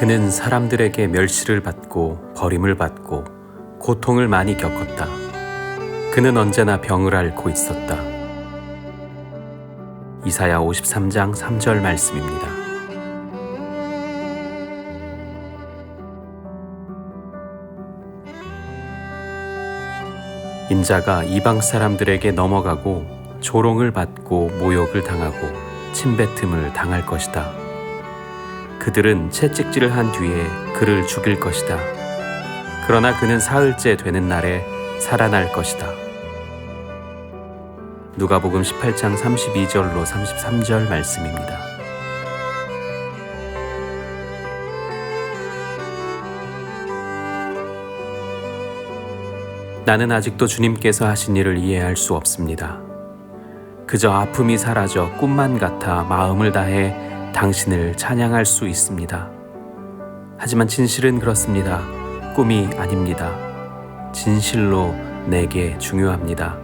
그는 사람들에게 멸시를 받고 버림을 받고 고통을 많이 겪었다. 그는 언제나 병을 앓고 있었다. 이사야 53장 3절 말씀입니다. 인자가 이방 사람들에게 넘어가고 조롱을 받고 모욕을 당하고 침뱉음을 당할 것이다. 그들은 채찍질을 한 뒤에 그를 죽일 것이다. 그러나 그는 사흘째 되는 날에 살아날 것이다. 누가복음 18장 32절로 33절 말씀입니다. 나는 아직도 주님께서 하신 일을 이해할 수 없습니다. 그저 아픔이 사라져 꿈만 같아 마음을 다해 당신을 찬양할 수 있습니다. 하지만 진실은 그렇습니다. 꿈이 아닙니다. 진실로 내게 중요합니다.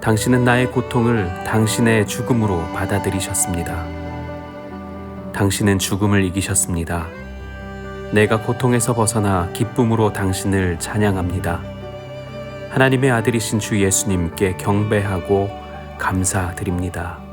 당신은 나의 고통을 당신의 죽음으로 받아들이셨습니다. 당신은 죽음을 이기셨습니다. 내가 고통에서 벗어나 기쁨으로 당신을 찬양합니다. 하나님의 아들이신 주 예수님께 경배하고 감사드립니다.